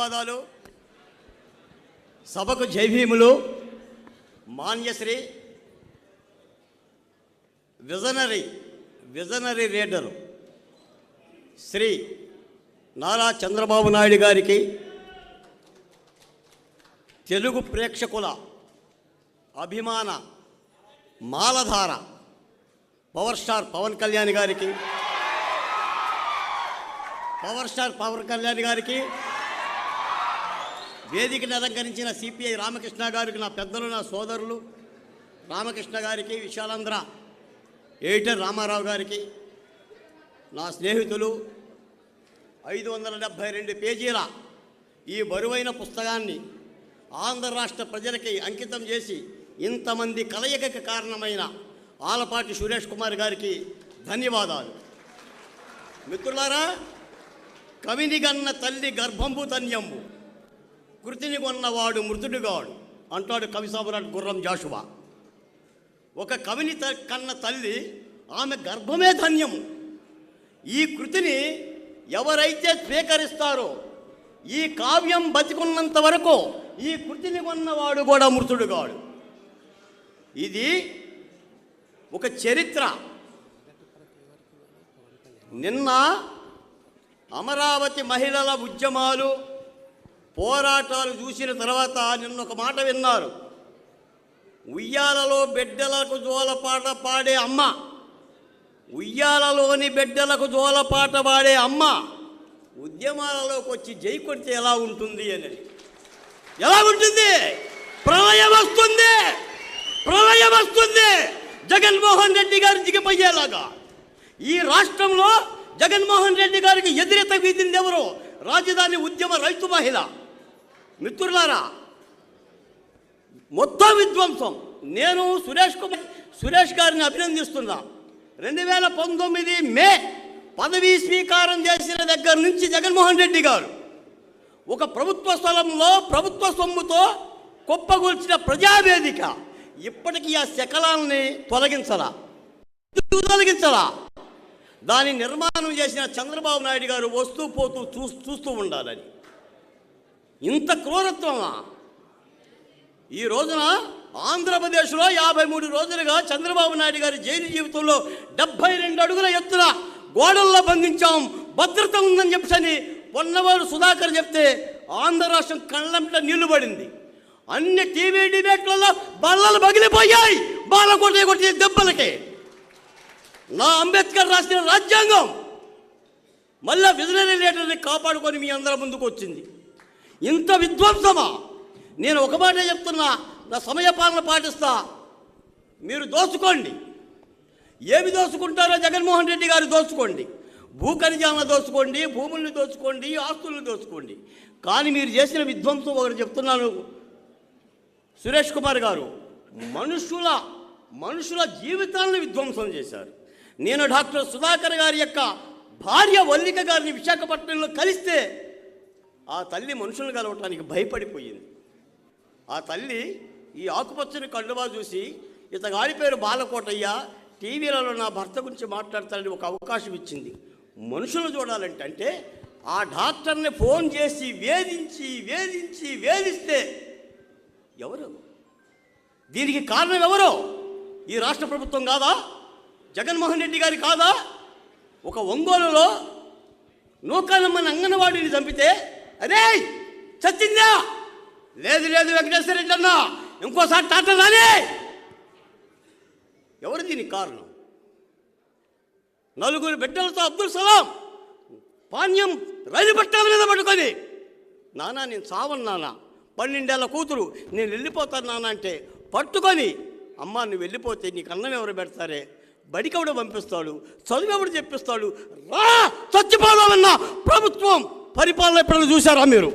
ధన్యవాదాలు. సభకు జైభీములు Manyashri visionary visionary reader Shri Nara Chandrababu Naidu గారికి తెలుగు ప్రేక్షకుల అభిమాన మాలధార పవర్ స్టార్ పవన్ కళ్యాణ్ గారికి పవర్ స్టార్ పవన్ కళ్యాణ్ గారికి వేదికను అలంకరించిన సిపిఐ రామకృష్ణ గారికి నా పెద్దలు నా సోదరులు రామకృష్ణ గారికి విశాలాంధ్ర ఎడిటర్ రామారావు గారికి నా స్నేహితులు ఐదు వందల డెబ్భై రెండు పేజీల ఈ బరువైన పుస్తకాన్ని ఆంధ్ర రాష్ట్ర ప్రజలకి అంకితం చేసి ఇంతమంది కలయికకు కారణమైన ఆలపాటి సురేష్ కుమార్ గారికి ధన్యవాదాలు. మిత్రులారా కవినిగన్న తల్లి గర్భంబు ధన్యంబు. కృతిని కొన్నవాడు మృతుడుగాడు. అంటాడు కవి సామ్రాట్ గుర్రం జాషువా. ఒక కవిని కన్న తల్లి ఆమె గర్భమే ధన్యము. ఈ కృతిని ఎవరైతే స్వీకరిస్తారో ఈ కావ్యం బతికున్నంత వరకు ఈ కృతిని కొన్నవాడు కూడా మృతుడుగాడు. ఇది ఒక చరిత్ర. నిన్న అమరావతి మహిళల ఉద్యమాలు పోరాటాలు చూసిన తర్వాత నిన్న ఒక మాట విన్నారు. ఉయ్యాలలో బిడ్డలకు జోలపాట పాడే అమ్మ. ఉయ్యాలలోని బిడ్డలకు జోలపాట పాడే అమ్మ. ఉద్యమాలలోకి వచ్చి జై కొడితే ఎలా ఉంటుంది అని. ఎలా ఉంటుంది? ప్రళయం వస్తుంది. ప్రళయం వస్తుంది. జగన్మోహన్ రెడ్డి గారు దిగిపోయేలాగా. ఈ రాష్ట్రంలో జగన్మోహన్ రెడ్డి గారికి ఎదురెత వీధింది ఎవరు? రాజధాని ఉద్యమ రైతు మహిళ. మిత్రులారా మొత్తం విధ్వంసం. నేను సురేష్ కుమార్ సురేష్ గారిని అభినందిస్తున్నా. రెండు వేల పంతొమ్మిది మే పదవీ స్వీకారం చేసిన దగ్గర నుంచి జగన్మోహన్ రెడ్డి గారు ఒక ప్రభుత్వ స్థలంలో ప్రభుత్వ సొమ్ముతో కుప్పగూల్చిన ప్రజావేదిక ఇప్పటికీ ఆ శకలాన్ని తొలగించలా. తొలగించరా దాని నిర్మాణం చేసిన చంద్రబాబు నాయుడు గారు వస్తూ పోతూ చూ చూస్తూ ఉండాలని. ఇంత క్రూరత్వమా? ఈ రోజున ఆంధ్రప్రదేశ్లో యాభై మూడు రోజులుగా చంద్రబాబు నాయుడు గారి జైలు జీవితంలో డెబ్బై రెండు అడుగుల ఎత్తున గోడల్లో బంధించాం. భద్రత ఉందని చెప్పని పొన్నవారు సుధాకర్ చెప్తే ఆంధ్ర రాష్ట్రం కళ్ళంట నీళ్ళు పడింది. అన్ని టీవీ డిబేట్లలో బల్లలు పగిలిపోయాయి. బాల కొట్టే కొట్టే దెబ్బలకి. నా అంబేద్కర్ రాసిన రాజ్యాంగం మళ్ళా విజిలరీ లీడర్ని కాపాడుకొని మీ అందరి ముందుకు వచ్చింది. ఇంత విధ్వంసమా? నేను ఒక మాట చెప్తున్నా నా సమయపాలన పాటిస్తా. మీరు దోచుకోండి. ఏమి దోచుకుంటారో జగన్మోహన్ రెడ్డి గారు దోచుకోండి. భూ ఖనిజాలను దోచుకోండి భూముల్ని దోచుకోండి ఆస్తుల్ని దోచుకోండి. కానీ మీరు చేసిన విధ్వంసం ఒకటి చెప్తున్నాను సురేష్ కుమార్ గారు. మనుషుల మనుషుల జీవితాలను విధ్వంసం చేశారు. నేను డాక్టర్ సుధాకర్ గారి యొక్క భార్య వల్లిక గారిని విశాఖపట్నంలో కలిస్తే ఆ తల్లి మనుషులను కలవటానికి భయపడిపోయింది. ఆ తల్లి ఈ ఆకుపచ్చని కళ్ళుబా చూసి ఇతగాడి పేరు బాలకోటయ్య టీవీలలో నా భర్త గురించి మాట్లాడతానని ఒక అవకాశం ఇచ్చింది. మనుషులు చూడాలంటే అంటే ఆ డాక్టర్ని ఫోన్ చేసి వేధించి వేధించి వేధిస్తే ఎవరు? దీనికి కారణం ఎవరు? ఈ రాష్ట్ర ప్రభుత్వం కాదా? జగన్మోహన్ రెడ్డి గారి కాదా? ఒక ఒంగోలులో నూకానమ్మని అంగన్వాడీని చంపితే అరే చచ్చిందా? లేదు లేదు వెంకటేశ్వర రెడ్డి అన్న ఇంకోసారి టాటా రాని ఎవరు దీనికి కారణం? నలుగురు బిడ్డలతో అబ్దుల్ సలాం పాణ్యం రైలు పట్టాల మీద పట్టుకొని నానా నేను చావను నానా. పన్నెండేళ్ళ కూతురు నేను వెళ్ళిపోతాను నాన్న అంటే పట్టుకొని అమ్మ నువ్వు వెళ్ళిపోతే నీకు అన్నం ఎవరు పెడతారే? బడికవుడు పంపిస్తాడు చదువు ఎవడు చెప్పిస్తాడు? రా చచ్చిపోదామన్న ప్రభుత్వం. పరిపాలన ఎప్పుడైనా చూసారా మీరు